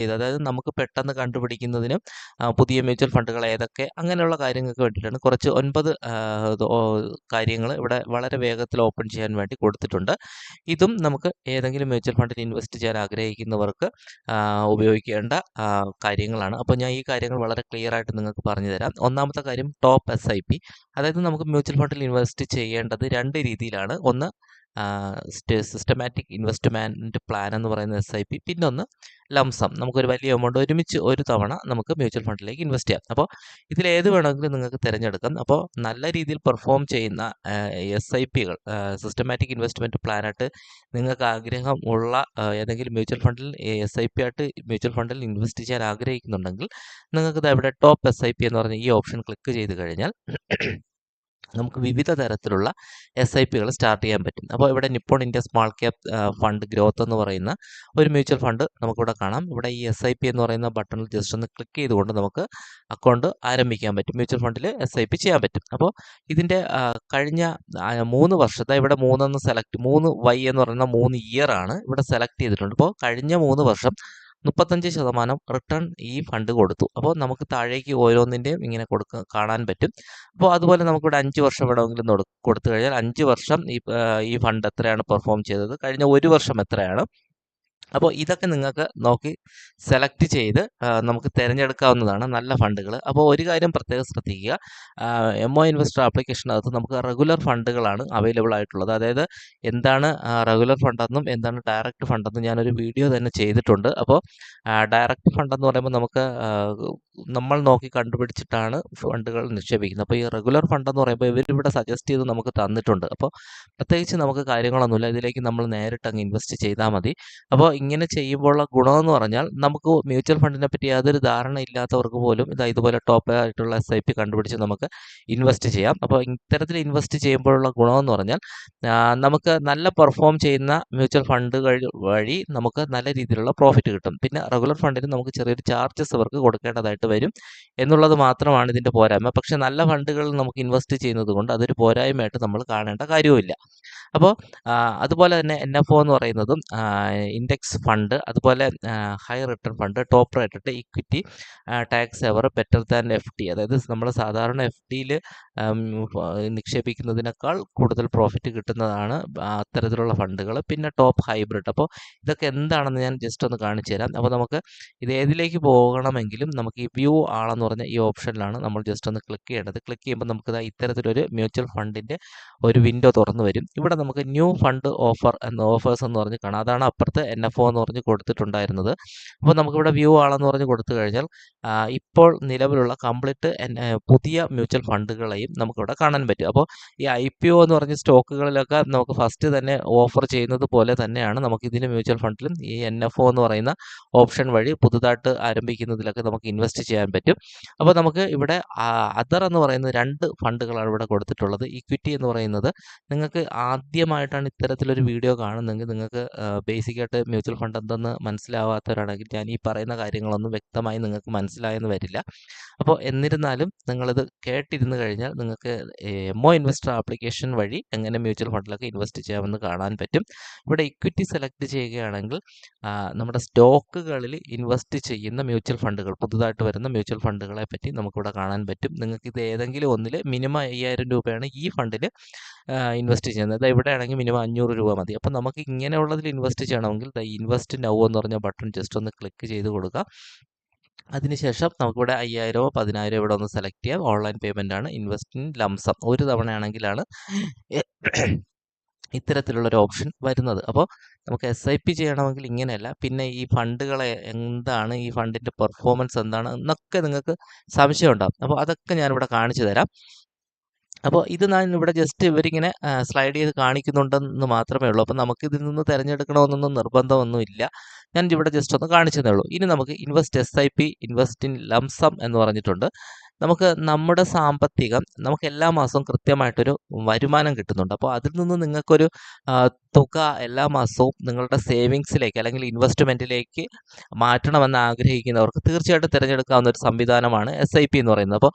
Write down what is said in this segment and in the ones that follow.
ചെയ്ത്. അതായത് നമുക്ക് പെട്ടെന്ന് കണ്ടുപിടിക്കുന്നതിനും പുതിയ മ്യൂച്വൽ ഫണ്ടുകൾ ഏതൊക്കെ അങ്ങനെയുള്ള കാര്യങ്ങൾക്ക് വേണ്ടിയിട്ടാണ് കുറച്ച് ഒൻപത് കാര്യങ്ങൾ ഇവിടെ വളരെ വേഗത്തിൽ ഓപ്പൺ ചെയ്യാൻ വേണ്ടി കൊടുത്തിട്ടുണ്ട്. ഇതും നമുക്ക് ഏതെങ്കിലും മ്യൂച്വൽ ഫണ്ടിൽ ഇൻവെസ്റ്റ് ചെയ്യാൻ ആഗ്രഹിക്കുന്നവർക്ക് ഉപയോഗിക്കേണ്ട കാര്യങ്ങളാണ്. അപ്പോൾ ഞാൻ ഈ കാര്യങ്ങൾ വളരെ ക്ലിയർ ആയിട്ട് നിങ്ങൾക്ക് പറഞ്ഞു തരാം. ഒന്നാമത്തെ കാര്യം ടോപ്പ് എസ് ഐ പി. അതായത് നമുക്ക് മ്യൂച്വൽ ഫണ്ടിൽ ഇൻവെസ്റ്റ് ചെയ്യേണ്ടത് രണ്ട് രീതിയിലാണ്. ഒന്ന് സിസ്റ്റമാറ്റിക് ഇൻവെസ്റ്റ്മെന്റ് പ്ലാൻ എന്ന് പറയുന്ന എസ് ഐ പി പിന്നൊന്ന് ലംസം നമുക്കൊരു വലിയ എമൗണ്ട് ഒരുമിച്ച് ഒരു തവണ നമുക്ക് മ്യൂച്വൽ ഫണ്ടിലേക്ക് ഇൻവെസ്റ്റ് ചെയ്യാം. അപ്പോൾ ഇതിലേത് വേണമെങ്കിലും നിങ്ങൾക്ക് തിരഞ്ഞെടുക്കാം. അപ്പോൾ നല്ല രീതിയിൽ പെർഫോം ചെയ്യുന്ന എസ് ഐ പികൾ സിസ്റ്റമാറ്റിക് ഇൻവെസ്റ്റ്മെന്റ് പ്ലാനായിട്ട് നിങ്ങൾക്ക് ആഗ്രഹം ഉള്ള ഏതെങ്കിലും മ്യൂച്വൽ ഫണ്ടിൽ എസ് ഐ പി ആയിട്ട് മ്യൂച്വൽ ഫണ്ടിൽ ഇൻവെസ്റ്റ് ചെയ്യാൻ ആഗ്രഹിക്കുന്നുണ്ടെങ്കിൽ നിങ്ങൾക്ക് ഇവിടെ ടോപ്പ് എസ് ഐ പി എന്ന് പറഞ്ഞ ഈ ഓപ്ഷൻ ക്ലിക്ക് ചെയ്ത് കഴിഞ്ഞാൽ നമുക്ക് വിവിധ തരത്തിലുള്ള എസ് ഐ പികൾ സ്റ്റാർട്ട് ചെയ്യാൻ പറ്റും. അപ്പോൾ ഇവിടെ Nippon India small cap fund growth എന്ന് പറയുന്ന ഒരു മ്യൂച്വൽ ഫണ്ട് നമുക്കിവിടെ കാണാം. ഇവിടെ ഈ എസ് ഐ പി എന്ന് പറയുന്ന ബട്ടണിൽ ജസ്റ്റ് ഒന്ന് ക്ലിക്ക് ചെയ്തുകൊണ്ട് നമുക്ക് അക്കൗണ്ട് ആരംഭിക്കാൻ പറ്റും. മ്യൂച്വൽ ഫണ്ടിൽ എസ് ഐ പി ചെയ്യാൻ പറ്റും. അപ്പോൾ ഇതിന്റെ കഴിഞ്ഞ മൂന്ന് വർഷത്തെ ഇവിടെ മൂന്നെന്ന് സെലക്ട് മൂന്ന് വൈ എന്ന് പറയുന്ന മൂന്ന് ഇയർ ആണ് ഇവിടെ സെലക്ട് ചെയ്തിട്ടുണ്ട്. അപ്പോൾ കഴിഞ്ഞ മൂന്ന് വർഷം മുപ്പത്തഞ്ച് ശതമാനം റിട്ടേൺ ഈ ഫണ്ട് കൊടുത്തു. അപ്പോൾ നമുക്ക് താഴേക്ക് ഓരോന്നിന്റെയും ഇങ്ങനെ കൊടുക്ക കാണാൻ പറ്റും. അപ്പോൾ അതുപോലെ നമുക്കിവിടെ അഞ്ച് വർഷം വേണമെങ്കിലും കൊടുത്തു കഴിഞ്ഞാൽ അഞ്ച് വർഷം ഈ ഈ ഫണ്ട് എത്രയാണ് പെർഫോം ചെയ്തത്? കഴിഞ്ഞ ഒരു വർഷം എത്രയാണ്? അപ്പോൾ ഇതൊക്കെ നിങ്ങൾക്ക് നോക്കി സെലക്ട് ചെയ്ത് നമുക്ക് തിരഞ്ഞെടുക്കാവുന്നതാണ് നല്ല ഫണ്ടുകൾ അപ്പോൾ ഒരു കാര്യം പ്രത്യേകം ശ്രദ്ധിക്കുക. എം ഒ ഇൻവെസ്റ്റർ ആപ്ലിക്കേഷനകത്ത് നമുക്ക് റെഗുലർ ഫണ്ടുകളാണ് അവൈലബിൾ ആയിട്ടുള്ളത്. അതായത് എന്താണ് റെഗുലർ ഫണ്ടെന്നും എന്താണ് ഡയറക്റ്റ് ഫണ്ടെന്നും ഞാനൊരു വീഡിയോ തന്നെ ചെയ്തിട്ടുണ്ട്. അപ്പോൾ ഡയറക്റ്റ് ഫണ്ടെന്ന് പറയുമ്പോൾ നമുക്ക് നമ്മൾ നോക്കി കണ്ടുപിടിച്ചിട്ടാണ് ഫണ്ടുകൾ നിക്ഷേപിക്കുന്നത്. അപ്പോൾ ഈ റെഗുലർ ഫണ്ടെന്ന് പറയുമ്പോൾ ഇവരിവിടെ സജസ്റ്റ് ചെയ്ത് നമുക്ക് തന്നിട്ടുണ്ട്. അപ്പോൾ പ്രത്യേകിച്ച് നമുക്ക് കാര്യങ്ങളൊന്നുമില്ല. ഇതിലേക്ക് നമ്മൾ നേരിട്ട് അങ്ങ് ഇൻവെസ്റ്റ് ചെയ്താൽ മതി. അപ്പോൾ ഇങ്ങനെ ചെയ്യുമ്പോഴുള്ള ഗുണമെന്ന് പറഞ്ഞാൽ നമുക്ക് മ്യൂച്വൽ ഫണ്ടിനെ പറ്റി യാതൊരു ധാരണ ഇല്ലാത്തവർക്ക് പോലും ഇതാ ഇതുപോലെ ടോപ്പ് ആയിട്ടുള്ള എസ് ഐ പി കണ്ടുപിടിച്ച് നമുക്ക് ഇൻവെസ്റ്റ് ചെയ്യാം. അപ്പോൾ ഇത്തരത്തിൽ ഇൻവെസ്റ്റ് ചെയ്യുമ്പോഴുള്ള ഗുണമെന്ന് പറഞ്ഞാൽ നമുക്ക് നല്ല പെർഫോം ചെയ്യുന്ന മ്യൂച്വൽ ഫണ്ടുകൾ വഴി നമുക്ക് നല്ല രീതിയിലുള്ള പ്രോഫിറ്റ് കിട്ടും. പിന്നെ റെഗുലർ ഫണ്ടിന് നമുക്ക് ചെറിയൊരു ചാർജസ് അവർക്ക് കൊടുക്കേണ്ടതായിട്ട് വരും എന്നുള്ളത് മാത്രമാണ് ഇതിന്റെ പോരായ്മ. പക്ഷേ നല്ല ഫണ്ടുകളിൽ നമുക്ക് ഇൻവെസ്റ്റ് ചെയ്യുന്നത് കൊണ്ട് അതൊരു പോരായ്മയായിട്ട് നമ്മൾ കാണേണ്ട കാര്യവുമില്ല. അപ്പോൾ അതുപോലെ തന്നെ എൻ എഫ് ഒ എന്ന് പറയുന്നതും ഇൻഡെക്സ് ഫണ്ട് അതുപോലെ high return fund top rated equity tax saver better than F T അതായത് നമ്മൾ സാധാരണ എഫ് ടിയിൽ നിക്ഷേപിക്കുന്നതിനേക്കാൾ കൂടുതൽ പ്രോഫിറ്റ് കിട്ടുന്നതാണ് അത്തരത്തിലുള്ള ഫണ്ടുകൾ പിന്നെ ടോപ്പ് ഹൈബ്രിഡ് അപ്പോൾ ഇതൊക്കെ എന്താണെന്ന് ഞാൻ ജസ്റ്റ് ഒന്ന് കാണിച്ചു തരാം. അപ്പോൾ നമുക്ക് ഇത് ഏതിലേക്ക് പോകണമെങ്കിലും നമുക്ക് ഈ വ്യൂ ആളെന്ന് പറഞ്ഞ ഈ ഓപ്ഷനിലാണ് നമ്മൾ ജസ്റ്റ് ഒന്ന് ക്ലിക്ക് ചെയ്യേണ്ടത്. ക്ലിക്ക് ചെയ്യുമ്പോൾ നമുക്ക് ഇത് ഇത്തരത്തിലൊരു മ്യൂച്വൽ ഫണ്ടിന്റെ ഒരു വിൻഡോ തുറന്നു വരും. ഇവിടെ നമുക്ക് ന്യൂ ഫണ്ട് ഓഫർ എന്ന ഓഫേഴ്സ് എന്ന് പറഞ്ഞ് കാണാം. അതാണ് അപ്പുറത്ത് എൻ എഫ് ഒ എന്ന് പറഞ്ഞ് കൊടുത്തിട്ടുണ്ടായിരുന്നത്. അപ്പോൾ നമുക്കിവിടെ വ്യൂ ആളെന്ന് പറഞ്ഞ് കൊടുത്തു കഴിഞ്ഞാൽ ഇപ്പോൾ നിലവിലുള്ള കംപ്ലീറ്റ് പുതിയ മ്യൂച്വൽ ഫണ്ടുകളെയും നമുക്കിവിടെ കാണാൻ പറ്റും. അപ്പോൾ ഈ ഐ പി ഒ എന്ന് പറഞ്ഞ സ്റ്റോക്കുകളിലൊക്കെ നമുക്ക് ഫസ്റ്റ് തന്നെ ഓഫർ ചെയ്യുന്നത് പോലെ തന്നെയാണ് നമുക്ക് ഇതിന് മ്യൂച്വൽ ഫണ്ടിലും ഈ എൻ എഫ് ഒ എന്ന് പറയുന്ന ഓപ്ഷൻ വഴി പുതുതായിട്ട് ആരംഭിക്കുന്നതിലൊക്കെ നമുക്ക് ഇൻവെസ്റ്റ് ചെയ്യാൻ പറ്റും. അപ്പോൾ നമുക്ക് ഇവിടെ അതർ എന്ന് പറയുന്ന രണ്ട് ഫണ്ടുകളാണ് ഇവിടെ കൊടുത്തിട്ടുള്ളത്. ഇക്വിറ്റി എന്ന് പറയുന്നത് നിങ്ങൾക്ക് ആദ്യമായിട്ടാണ് ഇത്തരത്തിലൊരു വീഡിയോ കാണുന്നതെങ്കിൽ നിങ്ങൾക്ക് ബേസിക്കായിട്ട് മ്യൂച്വൽ ഫണ്ട് എന്തെന്ന് മനസ്സിലാവാത്തവരാണെങ്കിൽ ഞാൻ ഈ പറയുന്ന കാര്യങ്ങളൊന്നും വ്യക്തമായി നിങ്ങൾക്ക് മനസ്സിലായെന്ന് വരില്ല. അപ്പോൾ എന്നിരുന്നാലും നിങ്ങളിത് കേട്ടിരുന്നു കഴിഞ്ഞാൽ നിങ്ങൾക്ക് എമോ ഇൻവെസ്റ്റർ ആപ്ലിക്കേഷൻ വഴി എങ്ങനെ മ്യൂച്വൽ ഫണ്ടിലൊക്കെ ഇൻവെസ്റ്റ് ചെയ്യാമെന്ന് കാണാൻ പറ്റും. ഇവിടെ ഇക്വിറ്റി സെലക്ട് ചെയ്യുകയാണെങ്കിൽ നമ്മുടെ സ്റ്റോക്കുകളിൽ ഇൻവെസ്റ്റ് ചെയ്യുന്ന മ്യൂച്വൽ ഫണ്ടുകൾ പുതുതായിട്ട് വരുന്ന മ്യൂച്വൽ ഫണ്ടുകളെ പറ്റി നമുക്കിവിടെ കാണാൻ പറ്റും. നിങ്ങൾക്ക് ഇത് ഏതെങ്കിലും ഒന്നിൽ മിനിമം അയ്യായിരം രൂപയാണ് ഈ ഫണ്ടിൽ ഇൻവെസ്റ്റ് ചെയ്യുന്നത്. ഇവിടെ ആണെങ്കിൽ മിനിമം അഞ്ഞൂറ് രൂപ മതി. അപ്പോൾ നമുക്ക് ഇങ്ങനെയുള്ളതിൽ ഇൻവെസ്റ്റ് ചെയ്യണമെങ്കിൽ ഇൻവെസ്റ്റ് നൗ എന്ന് പറഞ്ഞ ബട്ടൺ ജസ്റ്റ് ഒന്ന് ക്ലിക്ക് ചെയ്ത് കൊടുക്കുക. അതിനുശേഷം നമുക്കിവിടെ അയ്യായിരമോ പതിനായിരമോ ഇവിടെ ഒന്ന് സെലക്ട് ചെയ്യാം. ഓൺലൈൻ പേയ്മെന്റ് ആണ്. ഇൻവെസ്റ്റ് ഇൻ ലംസം ഒരു തവണയാണെങ്കിലാണ് ഇത്തരത്തിലുള്ളൊരു ഓപ്ഷൻ വരുന്നത്. അപ്പോൾ നമുക്ക് എസ് ഐ പി ചെയ്യണമെങ്കിൽ ഇങ്ങനെയല്ല. പിന്നെ ഈ ഫണ്ടുകളെ എന്താണ് ഈ ഫണ്ടിന്റെ പെർഫോമൻസ് എന്താണ് എന്നൊക്കെ നിങ്ങൾക്ക് സംശയം ഉണ്ടാകും അപ്പോൾ അതൊക്കെ ഞാനിവിടെ കാണിച്ചു തരാം അപ്പോൾ ഇത് ഞാൻ ഇവിടെ ജസ്റ്റ് ഇവരിങ്ങനെ സ്ലൈഡ് ചെയ്ത് കാണിക്കുന്നുണ്ടെന്ന് മാത്രമേ ഉള്ളൂ. അപ്പോൾ നമുക്ക് ഇതിൽ നിന്ന് തിരഞ്ഞെടുക്കണമെന്നൊന്നും നിർബന്ധമൊന്നുമില്ല. ഞാൻ ഇവിടെ ജസ്റ്റ് ഒന്ന് കാണിച്ചതേ ഉള്ളൂ. ഇനി നമുക്ക് invest S I P invest in lump sum എന്ന് പറഞ്ഞിട്ടുണ്ട്. നമുക്ക് നമ്മുടെ സാമ്പത്തികം നമുക്ക് എല്ലാ മാസവും കൃത്യമായിട്ടൊരു വരുമാനം കിട്ടുന്നുണ്ട്. അപ്പോൾ അതിൽ നിന്ന് നിങ്ങൾക്കൊരു തുക എല്ലാ മാസവും നിങ്ങളുടെ സേവിങ്സിലേക്ക് അല്ലെങ്കിൽ ഇൻവെസ്റ്റ്മെന്റിലേക്ക് മാറ്റണമെന്ന് ആഗ്രഹിക്കുന്നവർക്ക് തീർച്ചയായിട്ടും തിരഞ്ഞെടുക്കാവുന്ന ഒരു സംവിധാനമാണ് എസ് ഐ പി എന്ന് പറയുന്നത്. അപ്പോൾ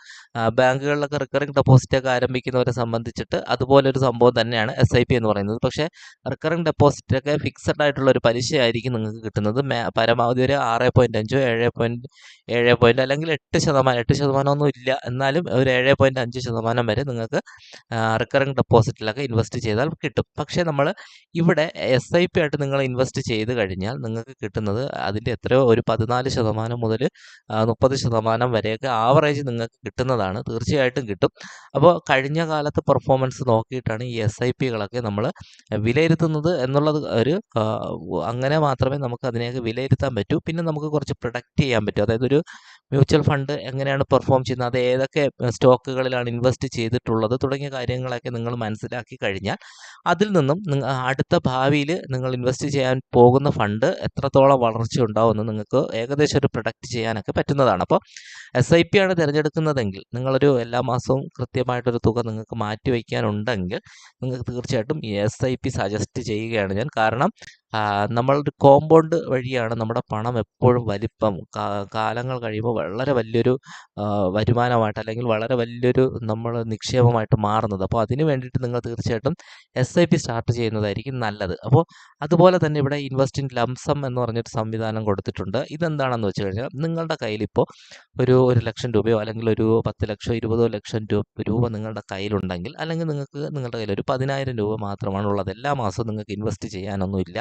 ബാങ്കുകളിലൊക്കെ റിക്കറിംഗ് ഡെപ്പോസിറ്റ് ഒക്കെ ആരംഭിക്കുന്നവരെ സംബന്ധിച്ചിട്ട് അതുപോലെ ഒരു സംഭവം തന്നെയാണ് എസ് ഐ പി എന്ന് പറയുന്നത്. പക്ഷേ റിക്കറിംഗ് ഡെപ്പോസിറ്റ് ഒക്കെ ഫിക്സഡ് ആയിട്ടുള്ള ഒരു പലിശയായിരിക്കും നിങ്ങൾക്ക് കിട്ടുന്നത്. പരമാവധി ഒരു ആറ് പോയിന്റ് അഞ്ചോ ഏഴ് പോയിന്റ് ഏഴ് പോയിന്റ് അല്ലെങ്കിൽ എട്ട് ശതമാനം എട്ട് ശതമാനമൊന്നും ഇല്ല എന്നാലും ഒരു ഏഴ് പോയിന്റ് അഞ്ച് ശതമാനം വരെ നിങ്ങൾക്ക് റിക്കറിംഗ് ഡെപ്പോസിറ്റിലൊക്കെ ഇൻവെസ്റ്റ് ചെയ്താൽ കിട്ടും. പക്ഷേ നമ്മൾ ഇവിടെ എസ് ഐ പി ആയിട്ട് നിങ്ങൾ ഇൻവെസ്റ്റ് ചെയ്ത് കഴിഞ്ഞാൽ നിങ്ങൾക്ക് കിട്ടുന്നത് അതിന്റെ എത്രയോ ഒരു പതിനാല് ശതമാനം മുതൽ മുപ്പത് ശതമാനം വരെയൊക്കെ ആവറേജ് നിങ്ങൾക്ക് കിട്ടുന്നതാണ്. തീർച്ചയായിട്ടും കിട്ടും. അപ്പോൾ കഴിഞ്ഞ കാലത്ത് പെർഫോമൻസ് നോക്കിയിട്ടാണ് ഈ എസ് ഐ പികളൊക്കെ നമ്മൾ വിലയിരുത്തുന്നത് എന്നുള്ളത് ഒരു അങ്ങനെ മാത്രമേ നമുക്ക് അതിനെയൊക്കെ വിലയിരുത്താൻ പറ്റൂ. പിന്നെ നമുക്ക് കുറച്ച് പ്രൊഡക്റ്റ് ചെയ്യാൻ പറ്റും. അതായത് ഒരു മ്യൂച്വൽ ഫണ്ട് എങ്ങനെയാണ് പെർഫോം ചെയ്യുന്നത്? അത് ഏതൊക്കെ സ്റ്റോക്കുകളിലാണ് ഇൻവെസ്റ്റ് ചെയ്തിട്ടുള്ളത്? തുടങ്ങിയ കാര്യങ്ങളൊക്കെ നിങ്ങൾ മനസ്സിലാക്കി കഴിഞ്ഞാൽ അതിൽ നിന്നും അടുത്ത ഭാവിയിൽ നിങ്ങൾ ഇൻവെസ്റ്റ് ചെയ്യാൻ പോകുന്ന ഫണ്ട് എത്രത്തോളം വളർച്ച ഉണ്ടാവുമെന്ന് നിങ്ങൾക്ക് ഏകദേശം ഒരു പ്രൊഡക്റ്റ് ചെയ്യാനൊക്കെ പറ്റുന്നതാണ്. അപ്പോൾ എസ് ഐ പി ആണ് തിരഞ്ഞെടുക്കുന്നതെങ്കിൽ നിങ്ങളൊരു എല്ലാ മാസവും കൃത്യമായിട്ടൊരു തുക നിങ്ങൾക്ക് മാറ്റി വയ്ക്കാനുണ്ടെങ്കിൽ നിങ്ങൾക്ക് തീർച്ചയായിട്ടും എസ് ഐ പി സജസ്റ്റ് ചെയ്യുകയാണ് ഞാൻ. കാരണം ആ, നമ്മളൊരു കോമ്പൗണ്ട് വഴിയാണ് നമ്മുടെ പണം എപ്പോഴും വലിപ്പം. കാലങ്ങൾ കഴിയുമ്പോൾ വളരെ വലിയൊരു വരുമാനമായിട്ട് അല്ലെങ്കിൽ വളരെ വലിയൊരു നമ്മൾ നിക്ഷേപമായിട്ട് മാറുന്നത്. അപ്പോൾ അതിന് വേണ്ടിയിട്ട് നിങ്ങൾ തീർച്ചയായിട്ടും എസ് ഐ പി സ്റ്റാർട്ട് ചെയ്യുന്നതായിരിക്കും നല്ലത്. അപ്പോൾ അതുപോലെ തന്നെ ഇവിടെ ഇൻവെസ്റ്റ് ഇൻ ലംസം എന്ന് പറഞ്ഞൊരു സംവിധാനം കൊടുത്തിട്ടുണ്ട്. ഇതെന്താണെന്ന് വെച്ച് കഴിഞ്ഞാൽ നിങ്ങളുടെ കയ്യിലിപ്പോൾ ഒരു ഒരു ലക്ഷം രൂപയോ അല്ലെങ്കിൽ ഒരു പത്ത് ലക്ഷമോ ഇരുപതോ ലക്ഷം രൂപ രൂപ നിങ്ങളുടെ കയ്യിലുണ്ടെങ്കിൽ അല്ലെങ്കിൽ നിങ്ങൾക്ക് നിങ്ങളുടെ കയ്യിൽ ഒരു പതിനായിരം രൂപ മാത്രമാണുള്ളത് എല്ലാ മാസവും നിങ്ങൾക്ക് ഇൻവെസ്റ്റ് ചെയ്യാനൊന്നുമില്ല.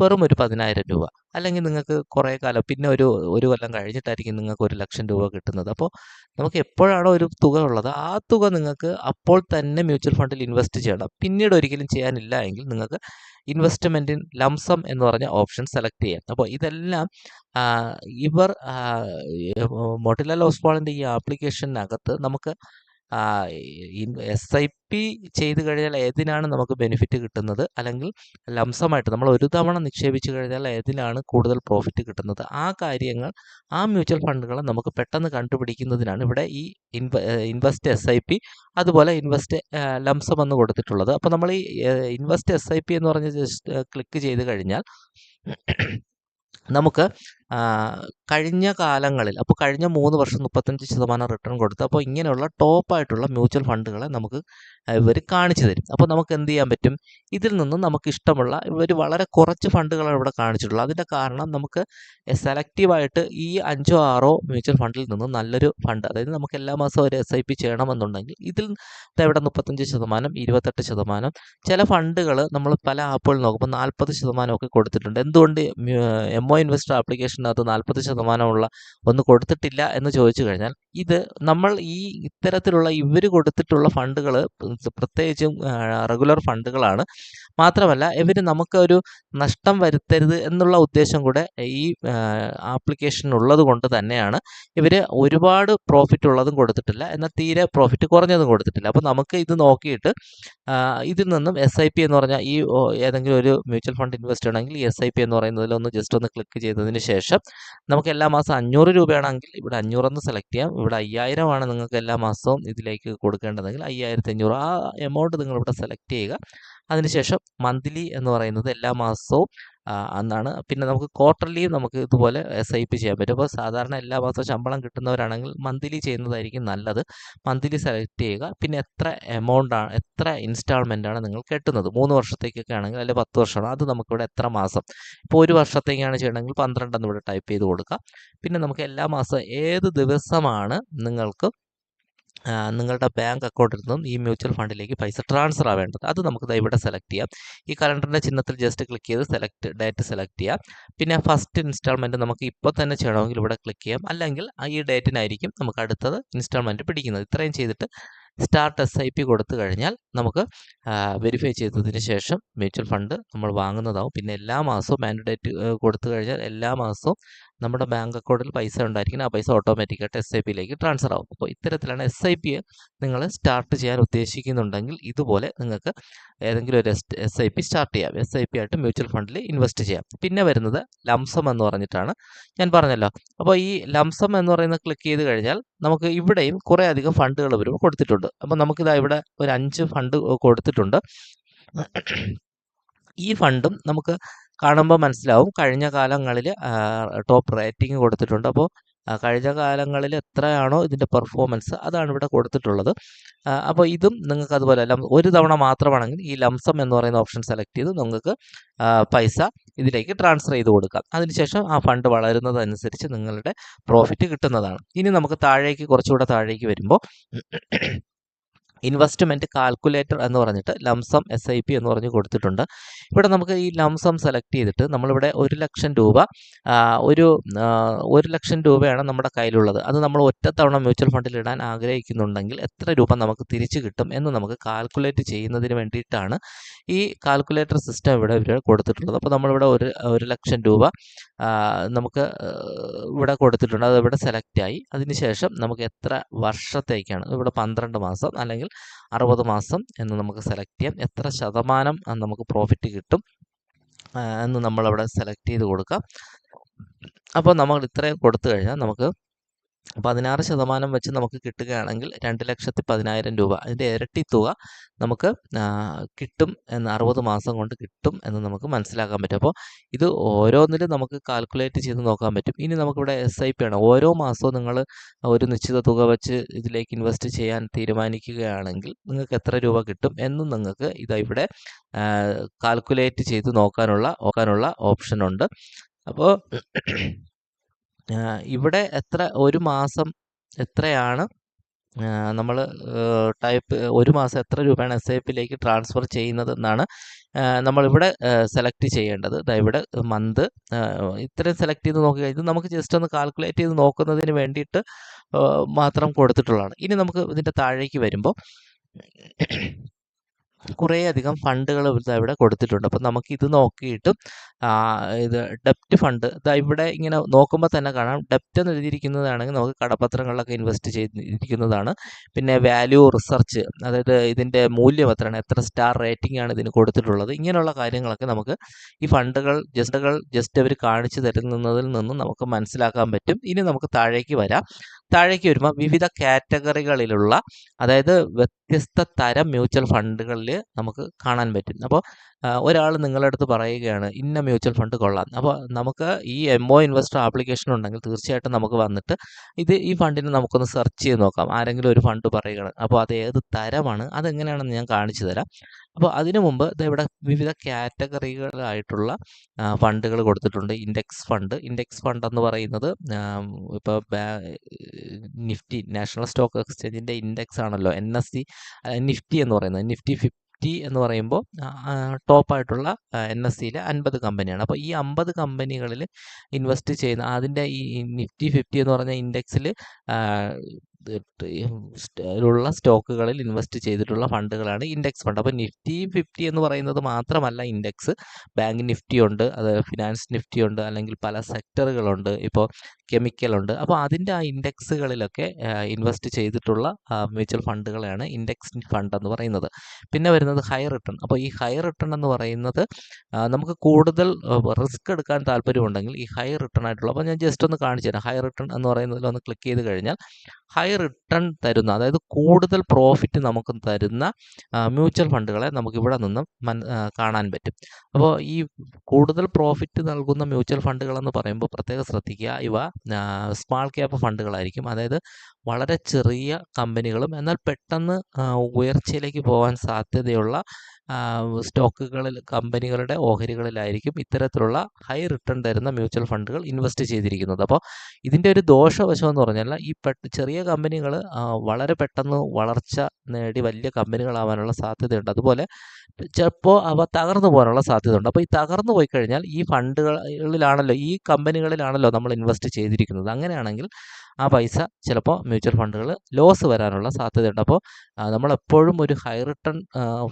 വെറും ഒരു പതിനായിരം രൂപ. അല്ലെങ്കിൽ നിങ്ങൾക്ക് കുറേ കാലം പിന്നെ ഒരു ഒരു കൊല്ലം കഴിഞ്ഞിട്ടായിരിക്കും നിങ്ങൾക്ക് ഒരു ലക്ഷം രൂപ കിട്ടുന്നത്. അപ്പോൾ നമുക്ക് എപ്പോഴാണോ ഒരു തുക ഉള്ളത് ആ തുക നിങ്ങൾക്ക് അപ്പോൾ തന്നെ മ്യൂച്വൽ ഫണ്ടിൽ ഇൻവെസ്റ്റ് ചെയ്യണം. പിന്നീട് ഒരിക്കലും ചെയ്യാനില്ല എങ്കിൽ നിങ്ങൾക്ക് ഇൻവെസ്റ്റ്മെന്റിൻ ഇൻ ലംസം എന്ന് പറഞ്ഞ ഓപ്ഷൻ സെലക്ട് ചെയ്യാം. അപ്പോൾ ഇതെല്ലാം ഇവർ മോട്ടിലാൽ ഓസ്വാളിന്റെ ഈ ആപ്ലിക്കേഷനകത്ത് നമുക്ക് എസ് ഐ പി ചെയ്ത് കഴിഞ്ഞാൽ ഏതിനാണ് നമുക്ക് ബെനിഫിറ്റ് കിട്ടുന്നത്? അല്ലെങ്കിൽ ലംസമായിട്ട് നമ്മൾ ഒരു തവണ നിക്ഷേപിച്ച് കഴിഞ്ഞാൽ ഏതിനാണ് കൂടുതൽ പ്രോഫിറ്റ് കിട്ടുന്നത്? ആ കാര്യങ്ങൾ ആ മ്യൂച്വൽ ഫണ്ടുകളെ നമുക്ക് പെട്ടെന്ന് കണ്ടുപിടിക്കുന്നതിനാണ് ഇവിടെ ഈ ഇൻവ ഇൻവെസ്റ്റ് എസ് ഐ പി അതുപോലെ ഇൻവെസ്റ്റ് ലംസം എന്ന് കൊടുത്തിട്ടുള്ളത്. അപ്പോൾ നമ്മൾ ഈ ഇൻവെസ്റ്റ് എസ് ഐ പി എന്ന് പറഞ്ഞ് ജസ്റ്റ് ക്ലിക്ക് ചെയ്ത് കഴിഞ്ഞാൽ നമുക്ക് കഴിഞ്ഞ കാലങ്ങളിൽ അപ്പോൾ കഴിഞ്ഞ മൂന്ന് വർഷം മുപ്പത്തഞ്ച് ശതമാനം റിട്ടേൺ കൊടുത്തു അപ്പോൾ ഇങ്ങനെയുള്ള ടോപ്പായിട്ടുള്ള മ്യൂച്വൽ ഫണ്ടുകളെ നമുക്ക് ഇവർ കാണിച്ചു തരും. അപ്പോൾ നമുക്ക് എന്ത് ചെയ്യാൻ പറ്റും? ഇതിൽ നിന്നും നമുക്ക് ഇഷ്ടമുള്ള ഇവർ വളരെ കുറച്ച് ഫണ്ടുകളാണ് ഇവിടെ കാണിച്ചിട്ടുള്ളത്. അതിന്റെ കാരണം നമുക്ക് സെലക്റ്റീവായിട്ട് ഈ അഞ്ചോ ആറോ മ്യൂച്വൽ ഫണ്ടിൽ നിന്നും നല്ലൊരു ഫണ്ട് അതായത് നമുക്ക് എല്ലാ മാസവും ഒരു എസ് ഐ പി ചെയ്യണമെന്നുണ്ടെങ്കിൽ ഇതിൽ ഇവിടെ മുപ്പത്തഞ്ച് ശതമാനം ഇരുപത്തെട്ട് ശതമാനം ചില ഫണ്ടുകൾ നമ്മൾ പല ആപ്പുകൾ നോക്കുമ്പോൾ നാൽപ്പത് ശതമാനമൊക്കെ കൊടുത്തിട്ടുണ്ട്. എന്തുകൊണ്ട് എം ഒ ഇൻവെസ്റ്റർ ആപ്ലിക്കേഷനകത്ത് നാൽപ്പത് ശതമാനമുള്ള ഒന്ന് കൊടുത്തിട്ടില്ല എന്ന് ചോദിച്ചു കഴിഞ്ഞാൽ ഇത് നമ്മൾ ഈ ഇത്തരത്തിലുള്ള ഇവർ കൊടുത്തിട്ടുള്ള ഫണ്ടുകൾ പ്രത്യേകിച്ചും റെഗുലർ ഫണ്ടുകളാണ് മാത്രമല്ല ഇവർ നമുക്ക് ഒരു നഷ്ടം വരുത്തരുത് എന്നുള്ള ഉദ്ദേശം കൂടെ ഈ ആപ്ലിക്കേഷൻ ഉള്ളത് കൊണ്ട് തന്നെയാണ് ഇവർ ഒരുപാട് പ്രോഫിറ്റ് ഉള്ളതും കൊടുത്തിട്ടില്ല. എന്നാൽ തീരെ പ്രോഫിറ്റ് കുറഞ്ഞതും കൊടുത്തിട്ടില്ല. അപ്പോൾ നമുക്ക് ഇത് നോക്കിയിട്ട് ഇതിൽ നിന്നും എസ് ഐ പി എന്ന് പറഞ്ഞാൽ ഈ ഏതെങ്കിലും ഒരു മ്യൂച്വൽ ഫണ്ട് ഇൻവെസ്റ്റ് ചെയ്യണമെങ്കിൽ ഈ എസ് ഐ പി എന്ന് പറയുന്നതിൽ ഒന്ന് ജസ്റ്റ് ഒന്ന് ക്ലിക്ക് ചെയ്തതിന് ശേഷം നമുക്ക് എല്ലാ മാസം അഞ്ഞൂറ് രൂപയാണെങ്കിൽ ഇവിടെ അഞ്ഞൂറെന്ന് സെലക്ട് ചെയ്യാം. ഇവിടെ അയ്യായിരമാണ് നിങ്ങൾക്ക് എല്ലാ മാസവും ഇതിലേക്ക് കൊടുക്കേണ്ടതെങ്കിൽ അയ്യായിരത്തി അഞ്ഞൂറ് ആ എമൗണ്ട് നിങ്ങൾ ഇവിടെ സെലക്ട് ചെയ്യുക. അതിനുശേഷം മന്ത്ലി എന്ന് പറയുന്നത് എല്ലാ മാസവും അന്നാണ്. പിന്നെ നമുക്ക് ക്വാർട്ടർലിയും നമുക്ക് ഇതുപോലെ എസ് ഐ പി ചെയ്യാൻ പറ്റും. അപ്പോൾ സാധാരണ എല്ലാ മാസവും ശമ്പളം കിട്ടുന്നവരാണെങ്കിൽ മന്ത്ലി ചെയ്യുന്നതായിരിക്കും നല്ലത്. മന്ത്ലി സെലക്ട് ചെയ്യുക. പിന്നെ എത്ര എമൗണ്ട് ആണ് എത്ര ഇൻസ്റ്റാൾമെന്റ് ആണ് നിങ്ങൾ കെട്ടുന്നത്? മൂന്ന് വർഷത്തേക്കൊക്കെ ആണെങ്കിൽ അല്ലെങ്കിൽ പത്ത് വർഷമാണ്. അത് നമുക്കിവിടെ എത്ര മാസം? ഇപ്പോൾ ഒരു വർഷത്തേക്കാണ് ചെയ്യണമെങ്കിൽ പന്ത്രണ്ടെന്ന് ഇവിടെ ടൈപ്പ് ചെയ്ത് കൊടുക്കുക പിന്നെ നമുക്ക് എല്ലാ മാസവും ഏത് ദിവസമാണ് നിങ്ങൾക്ക് നിങ്ങളുടെ ബാങ്ക് അക്കൗണ്ടിൽ നിന്നും ഈ മ്യൂച്വൽ ഫണ്ടിലേക്ക് പൈസ ട്രാൻസ്ഫർ ആവേണ്ടത് അത് നമുക്ക് ഇവിടെ സെലക്ട് ചെയ്യാം. ഈ കലണ്ടറിന്റെ ചിഹ്നത്തിൽ ജസ്റ്റ് ക്ലിക്ക് ചെയ്ത് സെലക്ട് ഡേറ്റ് സെലക്ട് ചെയ്യാം. പിന്നെ ഫസ്റ്റ് ഇൻസ്റ്റാൾമെന്റ് നമുക്ക് ഇപ്പോൾ തന്നെ ചെയ്യണമെങ്കിൽ ഇവിടെ ക്ലിക്ക് ചെയ്യാം. അല്ലെങ്കിൽ ഈ ഡേറ്റിനായിരിക്കും നമുക്ക് അടുത്തത് ഇൻസ്റ്റാൾമെന്റ് പിടിക്കുന്നത്. ഇത്രയും ചെയ്തിട്ട് സ്റ്റാർട്ട് എസ് ഐ പി കൊടുത്തു കഴിഞ്ഞാൽ നമുക്ക് വെരിഫൈ ചെയ്തതിന് ശേഷം മ്യൂച്വൽ ഫണ്ട് നമ്മൾ വാങ്ങുന്നതാവും. പിന്നെ എല്ലാ മാസവും മാൻഡേറ്റ് കൊടുത്തു കഴിഞ്ഞാൽ എല്ലാ മാസവും നമ്മുടെ ബാങ്ക് അക്കൗണ്ടിൽ പൈസ ഉണ്ടായിരിക്കണം. ആ പൈസ ഓട്ടോമാറ്റിക്കായിട്ട് എസ് ഐ പിയിലേക്ക് ട്രാൻസ്ഫർ ആവും. അപ്പോൾ ഇത്തരത്തിലാണ് എസ് ഐ പി നിങ്ങൾ സ്റ്റാർട്ട് ചെയ്യാൻ ഉദ്ദേശിക്കുന്നുണ്ടെങ്കിൽ ഇതുപോലെ നിങ്ങൾക്ക് ഏതെങ്കിലും ഒരു എസ് ഐ പി സ്റ്റാർട്ട് ചെയ്യാം. എസ് ഐ പി ആയിട്ട് മ്യൂച്വൽ ഫണ്ടിൽ ഇൻവെസ്റ്റ് ചെയ്യാം. പിന്നെ വരുന്നത് ലംസം എന്ന് പറഞ്ഞിട്ടാണ് ഞാൻ പറഞ്ഞല്ലോ. അപ്പോൾ ഈ ലംസം എന്ന് പറയുന്നത് ക്ലിക്ക് ചെയ്ത് കഴിഞ്ഞാൽ നമുക്ക് ഇവിടെയും കുറേ അധികം ഫണ്ടുകൾ വരും കൊടുത്തിട്ടുണ്ട്. അപ്പോൾ നമുക്കിതാ ഇവിടെ ഒരു അഞ്ച് ഫണ്ട് കൊടുത്തിട്ടുണ്ട്. ഈ ഫണ്ടും നമുക്ക് കാണുമ്പോൾ മനസ്സിലാവും. കഴിഞ്ഞ കാലങ്ങളിൽ ടോപ്പ് റേറ്റിംഗ് കൊടുത്തിട്ടുണ്ട്. അപ്പോൾ കഴിഞ്ഞ കാലങ്ങളിൽ എത്രയാണോ ഇതിന്റെ പെർഫോമൻസ് അതാണ് ഇവിടെ കൊടുത്തിട്ടുള്ളത്. അപ്പോൾ ഇതും നിങ്ങൾക്ക് അതുപോലെ ഒരു തവണ മാത്രമാണെങ്കിൽ ഈ ലംസം എന്ന് പറയുന്ന ഓപ്ഷൻ സെലക്ട് ചെയ്ത് നിങ്ങൾക്ക് പൈസ ഇതിലേക്ക് ട്രാൻസ്ഫർ ചെയ്ത് കൊടുക്കാം. അതിനുശേഷം ആ ഫണ്ട് വളരുന്നതനുസരിച്ച് നിങ്ങളുടെ പ്രോഫിറ്റ് കിട്ടുന്നതാണ്. ഇനി നമുക്ക് താഴേക്ക് കുറച്ചുകൂടെ താഴേക്ക് വരുമ്പോൾ ഇൻവെസ്റ്റ്മെന്റ് കാൽക്കുലേറ്റർ എന്ന് പറഞ്ഞിട്ട് ലംസം എസ് ഐ പി എന്ന് പറഞ്ഞ് കൊടുത്തിട്ടുണ്ട്. ഇവിടെ നമുക്ക് ഈ ലംസം സെലക്ട് ചെയ്തിട്ട് നമ്മളിവിടെ ഒരു ലക്ഷം രൂപ ഒരു ഒരു ലക്ഷം രൂപയാണ് നമ്മുടെ കയ്യിലുള്ളത്. അത് നമ്മൾ ഒറ്റത്തവണ മ്യൂച്വൽ ഫണ്ടിൽ ഇടാൻ ആഗ്രഹിക്കുന്നുണ്ടെങ്കിൽ എത്ര രൂപ നമുക്ക് തിരിച്ചു കിട്ടും എന്ന് നമുക്ക് കാൽക്കുലേറ്റ് ചെയ്യുന്നതിന് വേണ്ടിയിട്ടാണ് ഈ കാൽക്കുലേറ്റർ സിസ്റ്റം ഇവിടെ ഇവർ കൊടുത്തിട്ടുള്ളത്. അപ്പോൾ നമ്മളിവിടെ ഒരു ഒരു ലക്ഷം രൂപ നമുക്ക് ഇവിടെ കൊടുത്തിട്ടുണ്ട്. അത് ഇവിടെ സെലക്ട് ആയി. അതിനുശേഷം നമുക്ക് എത്ര വർഷത്തേക്കാണ്? ഇവിടെ പന്ത്രണ്ട് മാസം അല്ലെങ്കിൽ അറുപത് മാസം എന്ന് നമുക്ക് സെലക്ട് ചെയ്യാം. എത്ര ശതമാനം നമുക്ക് പ്രോഫിറ്റ് കിട്ടും എന്ന് നമ്മളവിടെ സെലക്ട് ചെയ്ത് കൊടുക്കാം. അപ്പോൾ നമ്മൾ ഇത്രയും കൊടുത്തു കഴിഞ്ഞാൽ നമുക്ക് പതിനാറ് ശതമാനം വെച്ച് നമുക്ക് കിട്ടുകയാണെങ്കിൽ രണ്ട് ലക്ഷത്തി പതിനായിരം രൂപ. അതിന്റെ ഇരട്ടി തുക നമുക്ക് കിട്ടും എന്ന് അറുപത് മാസം കൊണ്ട് കിട്ടും എന്ന് നമുക്ക് മനസ്സിലാക്കാൻ പറ്റും. അപ്പോൾ ഇത് ഓരോന്നിലും നമുക്ക് കാൽക്കുലേറ്റ് ചെയ്ത് നോക്കാൻ പറ്റും. ഇനി നമുക്കിവിടെ എസ് ഐ പി ആണ്. ഓരോ മാസവും നിങ്ങൾ ഒരു നിശ്ചിത തുക വെച്ച് ഇതിലേക്ക് ഇൻവെസ്റ്റ് ചെയ്യാൻ തീരുമാനിക്കുകയാണെങ്കിൽ നിങ്ങൾക്ക് എത്ര രൂപ കിട്ടും എന്നും നിങ്ങൾക്ക് ഇതാ ഇവിടെ കാൽക്കുലേറ്റ് ചെയ്ത് നോക്കാനുള്ള നോക്കാനുള്ള ഓപ്ഷൻ ഉണ്ട്. അപ്പോൾ ഇവിടെ എത്ര ഒരു മാസം എത്രയാണ്? നമ്മൾ ടൈപ്പ് ഒരു മാസം എത്ര രൂപയാണ് എസ് ഐ പിയിലേക്ക് ട്രാൻസ്ഫർ ചെയ്യുന്നതെന്നാണ് നമ്മളിവിടെ സെലക്ട് ചെയ്യേണ്ടത്. ഇവിടെ മന്ത് ഇത്രയും സെലക്ട് ചെയ്ത് നോക്കി കഴിഞ്ഞാൽ നമുക്ക് ജസ്റ്റ് ഒന്ന് കാൽക്കുലേറ്റ് ചെയ്ത് നോക്കുന്നതിന് വേണ്ടിയിട്ട് മാത്രം കൊടുത്തിട്ടുള്ളതാണ്. ഇനി നമുക്ക് ഇതിന്റെ താഴേക്ക് വരുമ്പോൾ കുറേയധികം ഫണ്ടുകൾ ഇവിടെ കൊടുത്തിട്ടുണ്ട്. അപ്പം നമുക്ക് ഇത് നോക്കിയിട്ട് ഇത് ഡെപ്റ്റ് ഫണ്ട്. ഇതാ ഇവിടെ ഇങ്ങനെ നോക്കുമ്പോൾ തന്നെ കാണാം. ഡെപ്റ്റ് എന്ന് എഴുതിയിരിക്കുന്നതാണെങ്കിൽ നമുക്ക് കടപ്പത്രങ്ങളിലൊക്കെ ഇൻവെസ്റ്റ് ചെയ്തിരിക്കുന്നതാണ്. പിന്നെ വാല്യൂ റിസർച്ച് അതായത് ഇതിന്റെ മൂല്യം എത്രയാണ് എത്ര സ്റ്റാർ റേറ്റിംഗ് ആണ് ഇതിന് കൊടുത്തിട്ടുള്ളത് ഇങ്ങനെയുള്ള കാര്യങ്ങളൊക്കെ നമുക്ക് ഈ ഫണ്ടുകൾ ജസ്റ്റുകൾ ജസ്റ്റ് അവർ കാണിച്ചു തരുന്നതിൽ നിന്നും നമുക്ക് മനസ്സിലാക്കാൻ പറ്റും. ഇനി നമുക്ക് താഴേക്ക് വരാം. താഴേക്ക് വരുമ്പോൾ വിവിധ കാറ്റഗറികളിലുള്ള അതായത് വ്യത്യസ്ത തരം മ്യൂച്വൽ ഫണ്ടുകളിൽ നമുക്ക് കാണാൻ പറ്റും. അപ്പോൾ ഒരാൾ നിങ്ങളുടെ അടുത്ത് പറയുകയാണ് ഇന്ന മ്യൂച്വൽ ഫണ്ട് കൊള്ളാം. അപ്പോൾ നമുക്ക് ഈ എം ഒ ഇൻവെസ്റ്റർ ആപ്ലിക്കേഷൻ ഉണ്ടെങ്കിൽ തീർച്ചയായിട്ടും നമുക്ക് വന്നിട്ട് ഇത് ഈ ഫണ്ടിനെ നമുക്കൊന്ന് സെർച്ച് ചെയ്ത് നോക്കാം. ആരെങ്കിലും ഒരു ഫണ്ട് പറയുകയാണ്. അപ്പോൾ അത് ഏത് തരമാണ്? അതെങ്ങനെയാണെന്ന് ഞാൻ കാണിച്ചു തരാം. അപ്പോൾ അതിനു മുമ്പ് ഇവിടെ വിവിധ കാറ്റഗറികളായിട്ടുള്ള ഫണ്ടുകൾ കൊടുത്തിട്ടുണ്ട്. Index fund. ഇൻഡെക്സ് ഫണ്ട് എന്ന് പറയുന്നത് ഇപ്പോൾ നിഫ്റ്റി നാഷണൽ സ്റ്റോക്ക് എക്സ്ചേഞ്ചിന്റെ ഇൻഡെക്സ് ആണല്ലോ. എൻ എസ് സി നിഫ്റ്റി എന്ന് പറയുന്നത്. നിഫ്റ്റി ഫിഫ്റ്റി എന്ന് പറയുമ്പോൾ ടോപ്പായിട്ടുള്ള എൻ എസ് സിയിലെ അൻപത് കമ്പനിയാണ്. അപ്പോൾ ഈ അമ്പത് കമ്പനികളിൽ ഇൻവെസ്റ്റ് ചെയ്യുന്ന അതിന്റെ ഈ നിഫ്റ്റി ഫിഫ്റ്റി എന്ന് പറഞ്ഞ ഇൻഡെക്സിൽ ഉള്ള സ്റ്റോക്കുകളിൽ ഇൻവെസ്റ്റ് ചെയ്തിട്ടുള്ള ഫണ്ടുകളാണ് ഇൻഡെക്സ് ഫണ്ട്. അപ്പോൾ നിഫ്റ്റി ഫിഫ്റ്റി എന്ന് പറയുന്നത് മാത്രമല്ല ഇൻഡെക്സ്. ബാങ്ക് നിഫ്റ്റി ഉണ്ട് അത് ഫിനാൻസ് നിഫ്റ്റി ഉണ്ട് അല്ലെങ്കിൽ പല സെക്ടറുകളുണ്ട്. ഇപ്പോൾ കെമിക്കൽ ഉണ്ട് അപ്പോൾ അതിന്റെ ആ ഇൻഡെക്സുകളിലൊക്കെ ഇൻവെസ്റ്റ് ചെയ്തിട്ടുള്ള മ്യൂച്വൽ ഫണ്ടുകളെയാണ് ഇൻഡെക്സ് ഫണ്ട് എന്ന് പറയുന്നത്. പിന്നെ വരുന്നത് ഹൈ റിട്ടേൺ. അപ്പോൾ ഈ ഹൈ റിട്ടേൺ എന്ന് പറയുന്നത് നമുക്ക് കൂടുതൽ റിസ്ക് എടുക്കാൻ താല്പര്യമുണ്ടെങ്കിൽ ഈ ഹൈ റിട്ടേൺ ആയിട്ടുള്ള അപ്പോൾ ഞാൻ ജസ്റ്റ് ഒന്ന് കാണിച്ചു തരാം. ഹൈ റിട്ടേൺ എന്ന് പറയുന്നതിൽ ഒന്ന് ക്ലിക്ക് ചെയ്ത് കഴിഞ്ഞാൽ ഹൈ റിട്ടേൺ തരുന്ന അതായത് കൂടുതൽ പ്രോഫിറ്റ് നമുക്ക് തരുന്ന മ്യൂച്വൽ ഫണ്ടുകളെ നമുക്ക് ഇവിടെ നിന്നും കാണാൻ പറ്റും. അപ്പോൾ ഈ കൂടുതൽ പ്രോഫിറ്റ് നൽകുന്ന മ്യൂച്വൽ ഫണ്ടുകളെന്ന് പറയുമ്പോൾ പ്രത്യേകം ശ്രദ്ധിക്കുക. ഇവ സ്മാൾ ക്യാപ്പ് ഫണ്ടുകളായിരിക്കും. അതായത് വളരെ ചെറിയ കമ്പനികളും എന്നാൽ പെട്ടെന്ന് ഉയർച്ചയിലേക്ക് പോകാൻ സാധ്യതയുള്ള സ്റ്റോക്കുകളിൽ കമ്പനികളുടെ ഓഹരികളിലായിരിക്കും ഇത്തരത്തിലുള്ള ഹൈ റിട്ടേൺ തരുന്ന മ്യൂച്വൽ ഫണ്ടുകൾ ഇൻവെസ്റ്റ് ചെയ്തിരിക്കുന്നത്. അപ്പോൾ ഇതിന്റെ ഒരു ദോഷവശം എന്ന് പറഞ്ഞാൽ ഈ ചെറിയ കമ്പനികൾ വളരെ പെട്ടെന്ന് വളർച്ച നേടി വലിയ കമ്പനികളാവാനുള്ള സാധ്യതയുണ്ട്. അതുപോലെ ചിലപ്പോൾ അവ തകർന്നു പോകാനുള്ള സാധ്യതയുണ്ട്. അപ്പോൾ ഈ തകർന്നു പോയി കഴിഞ്ഞാൽ ഈ ഫണ്ടുകളിലാണല്ലോ ഈ കമ്പനികളിലാണല്ലോ നമ്മൾ ഇൻവെസ്റ്റ് ചെയ്തിരിക്കുന്നത്. അങ്ങനെയാണെങ്കിൽ ആ പൈസ ചിലപ്പോൾ മ്യൂച്വൽ ഫണ്ടുകൾ ലോസ് വരാനുള്ള സാധ്യതയുണ്ട്. അപ്പോൾ നമ്മളെപ്പോഴും ഒരു ഹൈ റിട്ടേൺ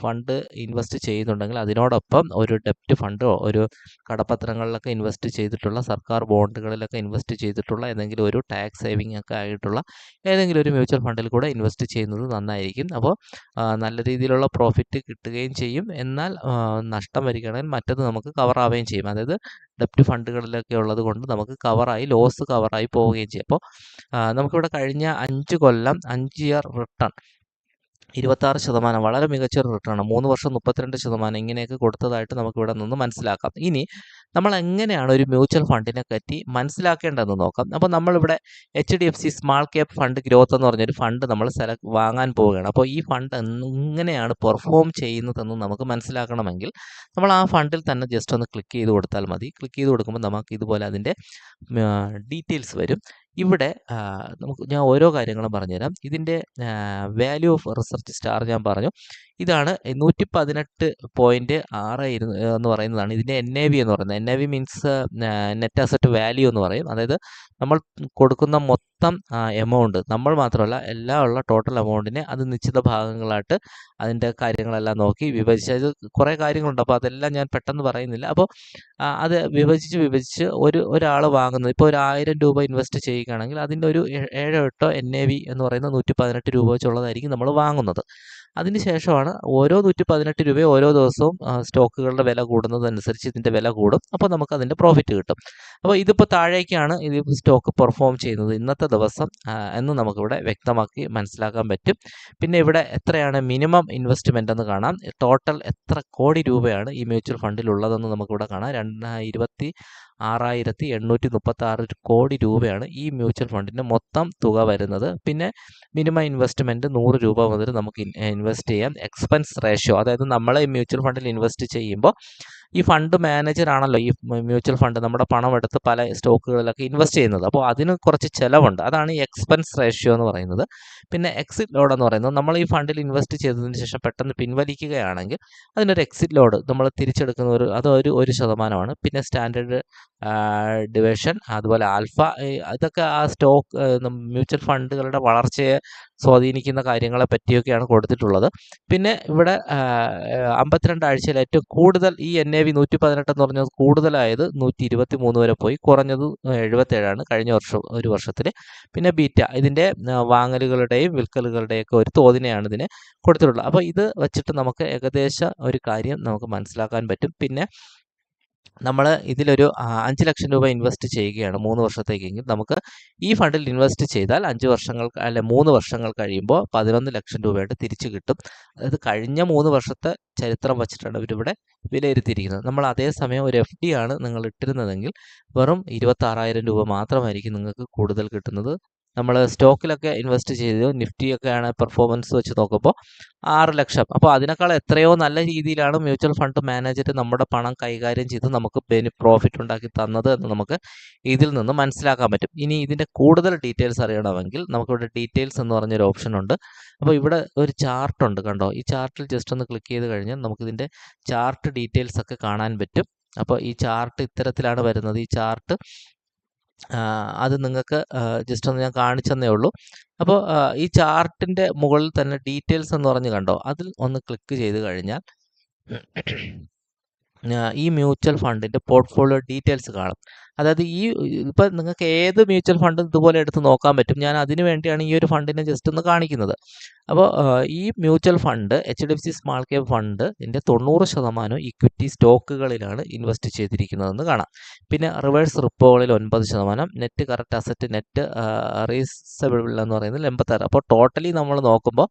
ഫണ്ട് ഇൻവെസ്റ്റ് ചെയ്യുന്നുണ്ടെങ്കിൽ അതിനോടൊപ്പം ഒരു ഡെപ്റ്റ് ഫണ്ടോ ഒരു കടപ്പത്രങ്ങളിലൊക്കെ ഇൻവെസ്റ്റ് ചെയ്തിട്ടുള്ള സർക്കാർ ബോണ്ടുകളിലൊക്കെ ഇൻവെസ്റ്റ് ചെയ്തിട്ടുള്ള ഏതെങ്കിലും ഒരു ടാക്സ് സേവിങ് ഒക്കെ ആയിട്ടുള്ള ഏതെങ്കിലും ഒരു മ്യൂച്വൽ ഫണ്ടിൽ കൂടെ ഇൻവെസ്റ്റ് ചെയ്യുന്നത് നന്നായിരിക്കും. അപ്പോൾ നല്ല രീതിയിലുള്ള പ്രോഫിറ്റ് കിട്ടുകയും ചെയ്യും. എന്നാൽ നഷ്ടം വരികയാണെങ്കിൽ മറ്റത് നമുക്ക് കവർ ആവുകയും ചെയ്യും. അതായത് ഡെപ്റ്റ് ഫണ്ടുകളിലൊക്കെ ഉള്ളത് കൊണ്ട് നമുക്ക് കവറായി ലോസ് കവറായി പോവുകയും ചെയ്യും. അപ്പോൾ നമുക്കിവിടെ കഴിഞ്ഞ അഞ്ച് കൊല്ലം അഞ്ച് ഇയർ റിട്ടേൺ. ഇരുപത്താറ് ശതമാനം വളരെ മികച്ചൊരു റിട്ടേൺ മൂന്ന് വർഷം മുപ്പത്തിരണ്ട് ശതമാനം ഇങ്ങനെയൊക്കെ കൊടുത്തതായിട്ട് നമുക്കിവിടെ നിന്ന് മനസ്സിലാക്കാം. ഇനി നമ്മൾ എങ്ങനെയാണ് ഒരു മ്യൂച്വൽ ഫണ്ടിനെ പറ്റി മനസ്സിലാക്കേണ്ടതെന്ന് നോക്കാം. അപ്പോൾ നമ്മളിവിടെ H D F C small cap fund growth എന്ന് പറഞ്ഞൊരു ഫണ്ട് നമ്മൾ സെലക്ട് വാങ്ങാൻ പോവുകയാണ്. അപ്പോൾ ഈ ഫണ്ട് എങ്ങനെയാണ് പെർഫോം ചെയ്യുന്നതെന്ന് നമുക്ക് മനസ്സിലാക്കണമെങ്കിൽ നമ്മൾ ആ ഫണ്ടിൽ തന്നെ ജസ്റ്റ് ഒന്ന് ക്ലിക്ക് ചെയ്ത് കൊടുത്താൽ മതി. ക്ലിക്ക് ചെയ്ത് കൊടുക്കുമ്പോൾ നമുക്ക് ഇതുപോലെ അതിന്റെ ഡീറ്റെയിൽസ് വരും. ഇവിടെ നമുക്ക് ഞാൻ ഓരോ കാര്യങ്ങളും പറഞ്ഞുതരാം. ഇതിന്റെ വാല്യൂ ഓഫ് റിസർച്ച് സ്റ്റാർ ഞാൻ പറഞ്ഞു. ഇതാണ് നൂറ്റി പതിനെട്ട് പോയിന്റ് ആറ് ഇരുന്ന് എന്ന് പറയുന്നതാണ്. ഇതിന്റെ എൻ എ വി എന്ന് പറയുന്നത്. N A V means net asset value എന്ന് പറയും. അതായത് നമ്മൾ കൊടുക്കുന്ന മൊത്തം എമൗണ്ട് നമ്മൾ മാത്രമല്ല എല്ലാ ഉള്ള ടോട്ടൽ എമൗണ്ടിനെ അത് നിശ്ചിത ഭാഗങ്ങളായിട്ട് അതിന്റെ കാര്യങ്ങളെല്ലാം നോക്കി വിഭജിച്ച്. അത് കുറേ കാര്യങ്ങളുണ്ട്. അപ്പോൾ അതെല്ലാം ഞാൻ പെട്ടെന്ന് പറയുന്നില്ല. അപ്പോൾ അത് വിഭജിച്ച് വിഭജിച്ച് ഒരു ഒരാൾ വാങ്ങുന്നത്. ഇപ്പോൾ ഒരു ആയിരം രൂപ ഇൻവെസ്റ്റ് ചെയ്യുകയാണെങ്കിൽ അതിന്റെ ഒരു ഏഴോ എട്ടോ എൻ എ വി എന്ന് പറയുന്ന നൂറ്റി പതിനെട്ട് രൂപ വെച്ചുള്ളതായിരിക്കും നമ്മൾ വാങ്ങുന്നത്. അതിന് ശേഷമാണ് ഓരോ നൂറ്റി പതിനെട്ട് രൂപ ഓരോ ദിവസവും സ്റ്റോക്കുകളുടെ വില കൂടുന്നതനുസരിച്ച് ഇതിന്റെ വില കൂടും. അപ്പോൾ നമുക്ക് അതിന്റെ പ്രോഫിറ്റ് കിട്ടും. അപ്പോൾ ഇതിപ്പോൾ താഴേക്കാണ് ഇത് സ്റ്റോക്ക് പെർഫോം ചെയ്യുന്നത് ഇന്നത്തെ ദിവസം എന്ന് നമുക്കിവിടെ വ്യക്തമാക്കി മനസ്സിലാക്കാൻ പറ്റും. പിന്നെ ഇവിടെ എത്രയാണ് മിനിമം ഇൻവെസ്റ്റ്മെന്റ് എന്ന് കാണാം. ടോട്ടൽ എത്ര കോടി രൂപയാണ് ഈ മ്യൂച്വൽ ഫണ്ടിൽ ഉള്ളതെന്ന് നമുക്കിവിടെ കാണാം. രണ്ട് ഇരുപത്തി ആറായിരത്തി എണ്ണൂറ്റി മുപ്പത്തി ആറ് കോടി രൂപയാണ് ഈ മ്യൂച്വൽ ഫണ്ടിന്റെ മൊത്തം തുക വരുന്നത്. പിന്നെ മിനിമം ഇൻവെസ്റ്റ്മെന്റ് നൂറ് രൂപ മുതൽ നമുക്ക് ഇൻവെസ്റ്റ് ചെയ്യാം. എക്സ്പെൻസ് റേഷ്യോ അതായത് നമ്മൾ ഈ മ്യൂച്വൽ ഫണ്ടിൽ ഇൻവെസ്റ്റ് ചെയ്യുമ്പോൾ ഈ ഫണ്ട് മാനേജർ ആണല്ലോ ഈ മ്യൂച്വൽ ഫണ്ട് നമ്മുടെ പണം എടുത്ത് പല സ്റ്റോക്കുകളിലൊക്കെ ഇൻവെസ്റ്റ് ചെയ്യുന്നത്. അപ്പോൾ അതിന് കുറച്ച് ചിലവുണ്ട്. അതാണ് ഈ എക്സ്പെൻസ് റേഷ്യോ എന്ന് പറയുന്നത്. പിന്നെ എക്സിറ്റ് ലോഡ് എന്ന് പറയുന്നത് നമ്മൾ ഈ ഫണ്ടിൽ ഇൻവെസ്റ്റ് ചെയ്തതിന് ശേഷം പെട്ടെന്ന് പിൻവലിക്കുകയാണെങ്കിൽ അതിനൊരു എക്സിറ്റ് ലോഡ് നമ്മൾ തിരിച്ചെടുക്കുന്ന ഒരു അത് ഒരു ഒരു ശതമാനമാണ്. പിന്നെ സ്റ്റാൻഡേർഡ് ഡിവിഷൻ അതുപോലെ ആൽഫ ഇതൊക്കെ ആ സ്റ്റോക്ക് മ്യൂച്വൽ ഫണ്ടുകളുടെ വളർച്ചയെ സ്വാധീനിക്കുന്ന കാര്യങ്ങളെ പറ്റിയൊക്കെയാണ് കൊടുത്തിട്ടുള്ളത്. പിന്നെ ഇവിടെ അമ്പത്തിരണ്ട് ആഴ്ചയിൽ ഏറ്റവും കൂടുതൽ ഈ എൻ എ വി നൂറ്റി പതിനെട്ട് എന്ന് പറഞ്ഞത് കൂടുതലായത് നൂറ്റി ഇരുപത്തി മൂന്ന് വരെ പോയി. കുറഞ്ഞത് എഴുപത്തേഴാണ് കഴിഞ്ഞ വർഷം ഒരു വർഷത്തിൽ പിന്നെ ബീറ്റ ഇതിന്റെ വാങ്ങലുകളുടെയും വിൽക്കലുകളുടെയൊക്കെ ഒരു തോതിനെയാണ് ഇതിന് കൊടുത്തിട്ടുള്ളത്. അപ്പോൾ ഇത് വെച്ചിട്ട് നമുക്ക് ഏകദേശം ഒരു കാര്യം നമുക്ക് മനസ്സിലാക്കാൻ പറ്റും. പിന്നെ നമ്മൾ ഇതിലൊരു അഞ്ച് ലക്ഷം രൂപ ഇൻവെസ്റ്റ് ചെയ്യുകയാണ് മൂന്ന് വർഷത്തേക്കെങ്കിൽ നമുക്ക് ഈ ഫണ്ടിൽ ഇൻവെസ്റ്റ് ചെയ്താൽ അഞ്ച് വർഷങ്ങൾ അല്ലെ മൂന്ന് വർഷങ്ങൾ കഴിയുമ്പോൾ പതിനൊന്ന് ലക്ഷം രൂപയായിട്ട് തിരിച്ചു കിട്ടും. അതായത് കഴിഞ്ഞ മൂന്ന് വർഷത്തെ ചരിത്രം വച്ചിട്ടാണ് ഇവരിവിടെ വിലയിരുത്തിയിരിക്കുന്നത്. നമ്മൾ അതേസമയം ഒരു എഫ് ഡി ആണ് നിങ്ങൾ ഇട്ടിരുന്നതെങ്കിൽ വെറും ഇരുപത്താറായിരം രൂപ മാത്രമായിരിക്കും നിങ്ങൾക്ക് കൂടുതൽ കിട്ടുന്നത്. നമ്മൾ സ്റ്റോക്കിലൊക്കെ ഇൻവെസ്റ്റ് ചെയ്തു നിഫ്റ്റിയൊക്കെയാണ് പെർഫോമൻസ് വെച്ച് നോക്കുമ്പോൾ ആറ് ലക്ഷം. അപ്പോൾ അതിനേക്കാൾ എത്രയോ നല്ല രീതിയിലാണ് മ്യൂച്വൽ ഫണ്ട് മാനേജർ നമ്മുടെ പണം കൈകാര്യം ചെയ്ത് നമുക്ക് ബെനി പ്രോഫിറ്റ് ഉണ്ടാക്കി തന്നത് എന്ന് നമുക്ക് ഇതിൽ നിന്ന് മനസ്സിലാക്കാൻ പറ്റും. ഇനി ഇതിന്റെ കൂടുതൽ ഡീറ്റെയിൽസ് അറിയണമെങ്കിൽ നമുക്കിവിടെ ഡീറ്റെയിൽസ് എന്ന് പറഞ്ഞൊരു ഓപ്ഷൻ ഉണ്ട്. അപ്പോൾ ഇവിടെ ഒരു ചാർട്ട് ഉണ്ട് കണ്ടോ? ഈ ചാർട്ടിൽ ജസ്റ്റ് ഒന്ന് ക്ലിക്ക് ചെയ്ത് കഴിഞ്ഞാൽ നമുക്കിതിന്റെ ചാർട്ട് ഡീറ്റെയിൽസ് ഒക്കെ കാണാൻ പറ്റും. അപ്പോൾ ഈ ചാർട്ട് ഇത്തരത്തിലാണ് വരുന്നത്. ഈ ചാർട്ട് അത് നിങ്ങൾക്ക് ജസ്റ്റ് ഒന്ന് ഞാൻ കാണിച്ചെന്നേ ഉള്ളൂ. അപ്പോൾ ഈ ചാർട്ടിന്റെ മുകളിൽ തന്നെ ഡീറ്റെയിൽസ് എന്ന് പറഞ്ഞ് കണ്ടോ? അതിൽ ഒന്ന് ക്ലിക്ക് ചെയ്ത് കഴിഞ്ഞാൽ ഈ മ്യൂച്വൽ ഫണ്ടിന്റെ പോർട്ട്ഫോളിയോ ഡീറ്റെയിൽസ് കാണും. അതായത് ഈ ഇപ്പം നിങ്ങൾക്ക് ഏത് മ്യൂച്വൽ ഫണ്ട് ഇതുപോലെ എടുത്ത് നോക്കാൻ പറ്റും. ഞാൻ അതിന് വേണ്ടിയാണ് ഈ ഒരു ഫണ്ടിനെ ജസ്റ്റ് ഒന്ന് കാണിക്കുന്നത്. അപ്പോൾ ഈ mutual fund H D F C small cap fund ഇതിന്റെ തൊണ്ണൂറ് ശതമാനം ഇക്വിറ്റി സ്റ്റോക്കുകളിലാണ് ഇൻവെസ്റ്റ് ചെയ്തിരിക്കുന്നതെന്ന് കാണാം. പിന്നെ റിവേഴ്സ് റിപ്പോകളിൽ ഒൻപത് ശതമാനം net correct asset net receivable എന്ന് പറയുന്നത് എൺപത്താറ്. അപ്പോൾ ടോട്ടലി നമ്മൾ നോക്കുമ്പോൾ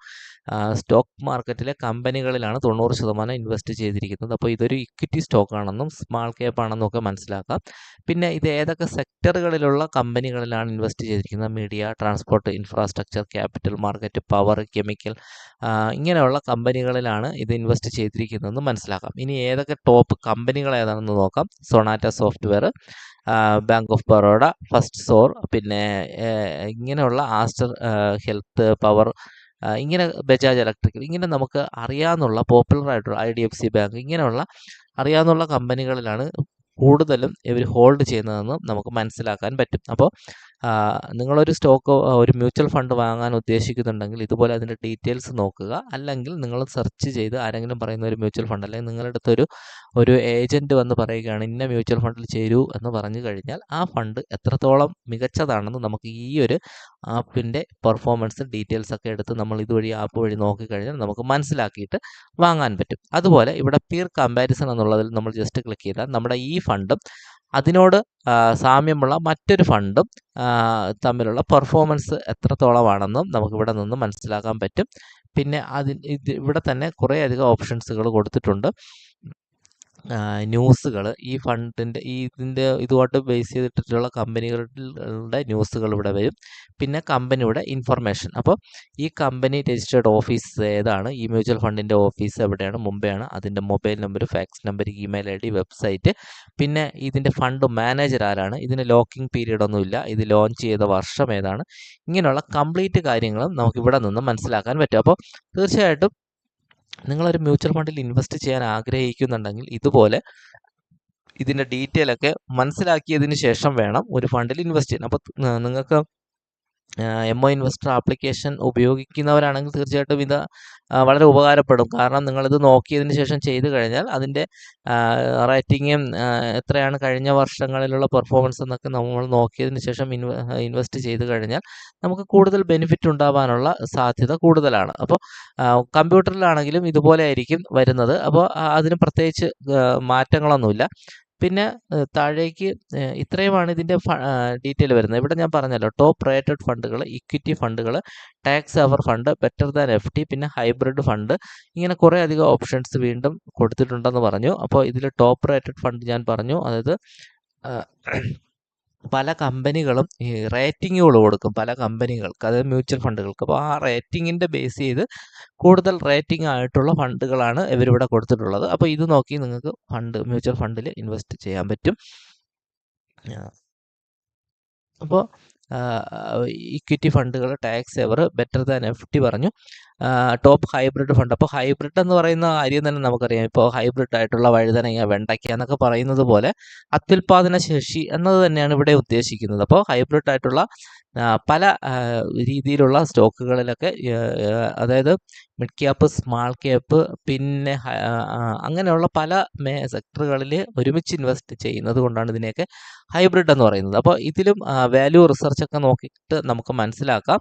സ്റ്റോക്ക് മാർക്കറ്റിലെ കമ്പനികളിലാണ് തൊണ്ണൂറ് ശതമാനം ഇൻവെസ്റ്റ് ചെയ്തിരിക്കുന്നത്. അപ്പോൾ ഇതൊരു ഇക്വിറ്റി സ്റ്റോക്ക് ആണെന്നും സ്മാൾ ക്യാപ്പ് ആണെന്നും ഒക്കെ മനസ്സിലാക്കാം. പിന്നെ ഇത് ഏതൊക്കെ സെക്ടറുകളിലുള്ള കമ്പനികളിലാണ് ഇൻവെസ്റ്റ് ചെയ്തിരിക്കുന്നത്? Media transport infrastructure capital market power chemical ഇങ്ങനെയുള്ള കമ്പനികളിലാണ് ഇത് ഇൻവെസ്റ്റ് ചെയ്തിരിക്കുന്നതെന്ന് മനസ്സിലാക്കാം. ഇനി ഏതൊക്കെ ടോപ്പ് കമ്പനികൾ ഏതാണെന്ന് നോക്കാം. Sonata software bank of Baroda Firstsource പിന്നെ ഇങ്ങനെയുള്ള ആസ്റ്റർ ഹെൽത്ത് പവർ ഇങ്ങനെ ബജാജ് ഇലക്ട്രിക്കൽ ഇങ്ങനെ നമുക്ക് അറിയാവുന്നുള്ള പോപ്പുലർ ആയിട്ടുള്ള I D F C bank ഇങ്ങനെയുള്ള അറിയാവുന്ന കമ്പനികളിലാണ് കൂടുതലും ഇവർ ഹോൾഡ് ചെയ്യുന്നതെന്ന് നമുക്ക് മനസ്സിലാക്കാൻ പറ്റും. അപ്പോൾ നിങ്ങളൊരു സ്റ്റോക്ക് ഒരു മ്യൂച്വൽ ഫണ്ട് വാങ്ങാൻ ഉദ്ദേശിക്കുന്നുണ്ടെങ്കിൽ ഇതുപോലെ അതിന്റെ ഡീറ്റെയിൽസ് നോക്കുക. അല്ലെങ്കിൽ നിങ്ങൾ സെർച്ച് ചെയ്ത് ആരെങ്കിലും പറയുന്ന ഒരു മ്യൂച്വൽ ഫണ്ട് അല്ലെങ്കിൽ നിങ്ങളുടെ അടുത്തൊരു ഒരു ഏജന്റ് വന്ന് പറയുകയാണ് ഇന്ന മ്യൂച്വൽ ഫണ്ടിൽ ചേരൂ എന്ന് പറഞ്ഞു കഴിഞ്ഞാൽ ആ ഫണ്ട് എത്രത്തോളം മികച്ചതാണെന്ന് നമുക്ക് ഈ ഒരു ആപ്പിന്റെ പെർഫോമൻസ് ഡീറ്റെയിൽസ് ഒക്കെ എടുത്ത് നമ്മൾ ഇതുവഴി ആപ്പ് വഴി നോക്കിക്കഴിഞ്ഞാൽ നമുക്ക് മനസ്സിലാക്കിയിട്ട് വാങ്ങാൻ പറ്റും. അതുപോലെ ഇവിടെ പീർ കമ്പാരിസൺ എന്നുള്ളതിൽ നമ്മൾ ജസ്റ്റ് ക്ലിക്ക് ചെയ്താൽ നമ്മുടെ ഈ ഫണ്ടും അതിനോട് സാമ്യമുള്ള മറ്റൊരു ഫണ്ടും തമ്മിലുള്ള പെർഫോമൻസ് എത്രത്തോളമാണെന്നും നമുക്കിവിടെ നിന്ന് മനസ്സിലാക്കാൻ പറ്റും. പിന്നെ അതിന് ഇത് ഇവിടെ തന്നെ കുറേയധികം ഓപ്ഷൻസുകൾ കൊടുത്തിട്ടുണ്ട്. ന്യൂസുകൾ ഈ ഫണ്ടിന്റെ ഈ ഇതിന്റെ ഇതുമായിട്ട് ബേസ് ചെയ്തിട്ടുള്ള കമ്പനികളുടെ ന്യൂസുകൾ ഇവിടെ വരും. പിന്നെ കമ്പനിയുടെ ഇൻഫർമേഷൻ. അപ്പോൾ ഈ കമ്പനി രജിസ്റ്റേർഡ് ഓഫീസ് ഏതാണ്? ഈ മ്യൂച്വൽ ഫണ്ടിന്റെ ഓഫീസ് എവിടെയാണ്? മുംബൈയാണ് അതിന്റെ mobile number fax number email I D website. പിന്നെ ഇതിന്റെ ഫണ്ട് മാനേജർ ആരാണ്? ഇതിന് ലോക്കിംഗ് പീരീഡ് ഒന്നുമില്ല ഇത് ലോഞ്ച് ചെയ്ത വർഷം ഏതാണ്? ഇങ്ങനെയുള്ള കംപ്ലീറ്റ് കാര്യങ്ങളും നമുക്ക് ഇവിടെ നിന്ന് മനസ്സിലാക്കാൻ പറ്റും. അപ്പോൾ തീർച്ചയായിട്ടും നിങ്ങളൊരു മ്യൂച്വൽ ഫണ്ടിൽ ഇൻവെസ്റ്റ് ചെയ്യാൻ ആഗ്രഹിക്കുന്നുണ്ടെങ്കിൽ ഇതുപോലെ ഇതിന്റെ ഡീറ്റെയിൽ ഒക്കെ മനസ്സിലാക്കിയതിന് ശേഷം വേണം ഒരു ഫണ്ടിൽ ഇൻവെസ്റ്റ് ചെയ്യാൻ. അപ്പോൾ നിങ്ങൾക്ക് എം ഒ ഇൻവെസ്റ്റർ ആപ്ലിക്കേഷൻ ഉപയോഗിക്കുന്നവരാണെങ്കിൽ തീർച്ചയായിട്ടും ഇത് വളരെ ഉപകാരപ്പെടും. കാരണം നിങ്ങളിത് നോക്കിയതിന് ശേഷം ചെയ്തു കഴിഞ്ഞാൽ അതിന്റെ റേറ്റിങ്ങും എത്രയാണ് കഴിഞ്ഞ വർഷങ്ങളിലുള്ള പെർഫോമൻസ് എന്നൊക്കെ നമ്മൾ നോക്കിയതിന് ശേഷം ഇൻവെ ഇൻവെസ്റ്റ് ചെയ്തു കഴിഞ്ഞാൽ നമുക്ക് കൂടുതൽ ബെനിഫിറ്റ് ഉണ്ടാവാനുള്ള സാധ്യത കൂടുതലാണ്. അപ്പോൾ കമ്പ്യൂട്ടറിലാണെങ്കിലും ഇതുപോലെ ആയിരിക്കും വരുന്നത്. അപ്പോൾ അതിന് പ്രത്യേകിച്ച് മാറ്റങ്ങളൊന്നുമില്ല. പിന്നെ താഴേക്ക് ഇത്രയുമാണ് ഇതിന്റെ ഡീറ്റെയിൽ വരുന്നത്. ഇവിടെ ഞാൻ പറഞ്ഞല്ലോ ടോപ്പ് റേറ്റഡ് ഫണ്ടുകൾ ഇക്വിറ്റി ഫണ്ടുകൾ tax saver fund better than F T പിന്നെ ഹൈബ്രിഡ് ഫണ്ട്. ഇങ്ങനെ കുറേ അധികം ഓപ്ഷൻസ് വീണ്ടും കൊടുത്തിട്ടുണ്ടെന്ന് പറഞ്ഞു. അപ്പോൾ ഇതിൽ ടോപ്പ് റേറ്റഡ് ഫണ്ട് ഞാൻ പറഞ്ഞു. അതായത് പല കമ്പനികളും ഈ റേറ്റിങ്ങുകൾ കൊടുക്കും പല കമ്പനികൾക്ക് അതായത് മ്യൂച്വൽ ഫണ്ടുകൾക്ക്. അപ്പോൾ ആ റേറ്റിങ്ങിന്റെ ബേസ് ചെയ്ത് കൂടുതൽ റേറ്റിംഗ് ആയിട്ടുള്ള ഫണ്ടുകളാണ് ഇവരിവിടെ കൊടുത്തിട്ടുള്ളത്. അപ്പോൾ ഇത് നോക്കി നിങ്ങൾക്ക് ഫണ്ട് മ്യൂച്വൽ ഫണ്ടിൽ ഇൻവെസ്റ്റ് ചെയ്യാൻ പറ്റും. അപ്പോൾ ഇക്വിറ്റി ഫണ്ടുകൾ tax saver better than F പറഞ്ഞു. ടോപ്പ് ഹൈബ്രിഡ് ഫണ്ട് അപ്പോൾ ഹൈബ്രിഡ് എന്ന് പറയുന്ന കാര്യം തന്നെ നമുക്കറിയാം. ഇപ്പോൾ ഹൈബ്രിഡ് ആയിട്ടുള്ള വഴുതനങ്ങ വെണ്ടയ്ക്ക എന്നൊക്കെ പറയുന്നത് പോലെ അത്യുൽപാദന ശേഷി എന്നത് തന്നെയാണ് ഇവിടെ ഉദ്ദേശിക്കുന്നത്. അപ്പോൾ ഹൈബ്രിഡ് ആയിട്ടുള്ള പല രീതിയിലുള്ള സ്റ്റോക്കുകളിലൊക്കെ അതായത് മിഡ് ക്യാപ്പ് സ്മാൾ ക്യാപ്പ് പിന്നെ അങ്ങനെയുള്ള പല മേ സെക്ടറുകളിൽ ഒരുമിച്ച് ഇൻവെസ്റ്റ് ചെയ്യുന്നത് കൊണ്ടാണ് ഇതിനെയൊക്കെ ഹൈബ്രിഡ് എന്ന് പറയുന്നത്. അപ്പോൾ ഇതിലും വാല്യൂ റിസർച്ച് ഒക്കെ നോക്കിയിട്ട് നമുക്ക് മനസ്സിലാക്കാം.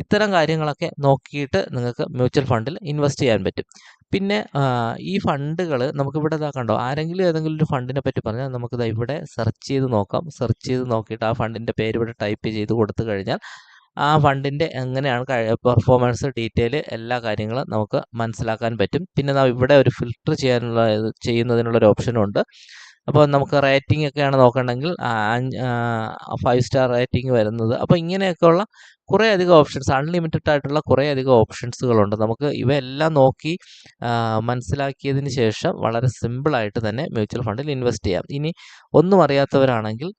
ഇത്തരം കാര്യങ്ങളൊക്കെ നോക്കിയിട്ട് നിങ്ങൾക്ക് മ്യൂച്വൽ ഫണ്ടിൽ ഇൻവെസ്റ്റ് ചെയ്യാൻ പറ്റും. പിന്നെ ഈ ഫണ്ടുകൾ നമുക്കിവിടെ ഇതാ കണ്ടോ ആരെങ്കിലും ഏതെങ്കിലും ഒരു ഫണ്ടിനെ പറ്റി പറഞ്ഞാൽ നമുക്കിത് ഇവിടെ സെർച്ച് ചെയ്ത് നോക്കാം. സെർച്ച് ചെയ്ത് നോക്കിയിട്ട് ആ ഫണ്ടിന്റെ പേര് ഇവിടെ ടൈപ്പ് ചെയ്ത് കൊടുത്തു കഴിഞ്ഞാൽ ആ ഫണ്ടിന്റെ എങ്ങനെയാണ് പെർഫോമൻസ് ഡീറ്റെയിൽ എല്ലാ കാര്യങ്ങളും നമുക്ക് മനസ്സിലാക്കാൻ പറ്റും. പിന്നെ നാം ഇവിടെ ഒരു ഫിൽട്ടർ ചെയ്യാനുള്ള ചെയ്യുന്നതിനുള്ള ഒരു ഓപ്ഷനും ഉണ്ട്. അപ്പോൾ നമുക്ക് റേറ്റിംഗ് ഒക്കെയാണ് നോക്കണമെങ്കിൽ ഫൈവ് സ്റ്റാർ റേറ്റിംഗ് വരുന്നത്. അപ്പോൾ ഇങ്ങനെയൊക്കെയുള്ള കുറേ അധികം ഓപ്ഷൻസ് അൺലിമിറ്റഡ് ആയിട്ടുള്ള കുറേ അധികം ഓപ്ഷൻസുകളുണ്ട് നമുക്ക് ഇവയെല്ലാം നോക്കി മനസ്സിലാക്കിയതിന് ശേഷം വളരെ സിമ്പിളായിട്ട് തന്നെ മ്യൂച്വൽ ഫണ്ടിൽ ഇൻവെസ്റ്റ് ചെയ്യാം. ഇനി ഒന്നും അറിയാത്തവരാണെങ്കിൽ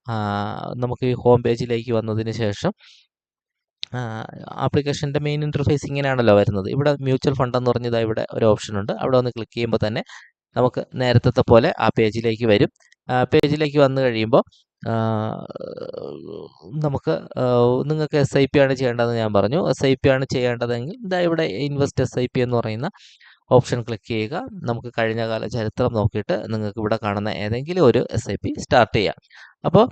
നമുക്ക് ഈ ഹോം പേജിലേക്ക് വന്നതിന് ശേഷം ആപ്ലിക്കേഷന്റെ മെയിൻ ഇന്റർഫേസ് ഇങ്ങനെയാണല്ലോ വരുന്നത്. ഇവിടെ മ്യൂച്വൽ ഫണ്ട് എന്ന് പറഞ്ഞത് ഇവിടെ ഒരു ഓപ്ഷൻ ഉണ്ട്. അവിടെ ഒന്ന് ക്ലിക്ക് ചെയ്യുമ്പോൾ തന്നെ നമുക്ക് നേരത്തെ പോലെ ആ പേജിലേക്ക് വരും. പേജിലേക്ക് വന്നു കഴിയുമ്പോൾ നമുക്ക് നിങ്ങൾക്ക് എസ് ഐ പി ആണ് ചെയ്യേണ്ടതെന്ന് ഞാൻ പറഞ്ഞു. എസ് ഐ പി ആണ് ചെയ്യേണ്ടതെങ്കിൽ ഇതാ ഇവിടെ ഇൻവെസ്റ്റ് എസ് ഐ പി എന്ന് പറയുന്ന ഓപ്ഷൻ ക്ലിക്ക് ചെയ്യുക. നമുക്ക് കഴിഞ്ഞ കാല ചരിത്രം നോക്കിയിട്ട് നിങ്ങൾക്ക് ഇവിടെ കാണുന്ന ഏതെങ്കിലും ഒരു എസ് ഐ പി സ്റ്റാർട്ട് ചെയ്യാം. അപ്പോൾ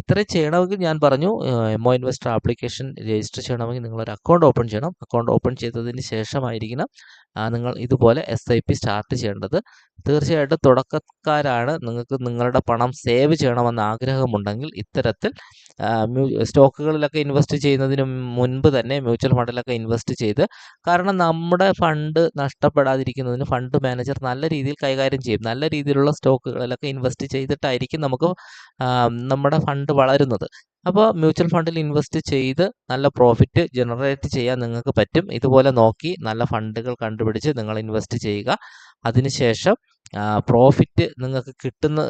ഇത്ര ചെയ്യണമെങ്കിൽ ഞാൻ പറഞ്ഞു എമോ ഇൻവെസ്റ്റർ ആപ്ലിക്കേഷൻ രജിസ്റ്റർ ചെയ്യണമെങ്കിൽ നിങ്ങളൊരു അക്കൗണ്ട് ഓപ്പൺ ചെയ്യണം. അക്കൗണ്ട് ഓപ്പൺ ചെയ്തതിന് ശേഷമായിരിക്കണം നിങ്ങൾ ഇതുപോലെ എസ് ഐ പി സ്റ്റാർട്ട് ചെയ്യേണ്ടത്. തീർച്ചയായിട്ടും തുടക്കക്കാരാണ് നിങ്ങൾക്ക് നിങ്ങളുടെ പണം സേവ് ചെയ്യണമെന്ന് ആഗ്രഹമുണ്ടെങ്കിൽ ഇത്തരത്തിൽ സ്റ്റോക്കുകളിലൊക്കെ ഇൻവെസ്റ്റ് ചെയ്യുന്നതിന് മുൻപ് തന്നെ മ്യൂച്വൽ ഫണ്ടിലൊക്കെ ഇൻവെസ്റ്റ് ചെയ്ത് കാരണം നമ്മുടെ ഫണ്ട് നഷ്ടപ്പെടാതിരിക്കുന്നതിന് ഫണ്ട് മാനേജർ നല്ല രീതിയിൽ കൈകാര്യം ചെയ്യും. നല്ല രീതിയിലുള്ള സ്റ്റോക്കുകളിലൊക്കെ ഇൻവെസ്റ്റ് ചെയ്തിട്ടായിരിക്കും നമുക്ക് നമ്മുടെ ഫണ്ട് വളരുന്നത്. അപ്പോൾ മ്യൂച്വൽ ഫണ്ടിൽ ഇൻവെസ്റ്റ് ചെയ്ത് നല്ല പ്രോഫിറ്റ് ജനറേറ്റ് ചെയ്യാൻ നിങ്ങൾക്ക് പറ്റും. ഇതുപോലെ നോക്കി നല്ല ഫണ്ടുകൾ കണ്ടുപിടിച്ച് നിങ്ങൾ ഇൻവെസ്റ്റ് ചെയ്യുക. അതിനുശേഷം പ്രോഫിറ്റ് നിങ്ങൾക്ക് കിട്ടുന്ന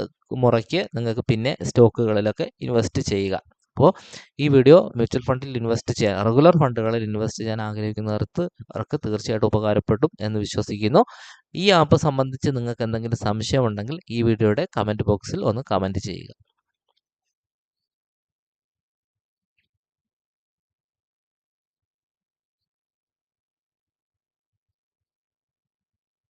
മുറയ്ക്ക് നിങ്ങൾക്ക് പിന്നെ സ്റ്റോക്കുകളിലൊക്കെ ഇൻവെസ്റ്റ് ചെയ്യുക. അപ്പോൾ ഈ വീഡിയോ മ്യൂച്വൽ ഫണ്ടിൽ ഇൻവെസ്റ്റ് ചെയ്യാൻ റെഗുലർ ഫണ്ടുകളിൽ ഇൻവെസ്റ്റ് ചെയ്യാൻ ആഗ്രഹിക്കുന്നവർക്ക് അവർക്ക് തീർച്ചയായിട്ടും ഉപകാരപ്പെടും എന്ന് വിശ്വസിക്കുന്നു. ഈ ആപ്പ് സംബന്ധിച്ച് നിങ്ങൾക്ക് എന്തെങ്കിലും സംശയമുണ്ടെങ്കിൽ ഈ വീഡിയോയുടെ കമന്റ് ബോക്സിൽ ഒന്ന് കമന്റ് ചെയ്യുക.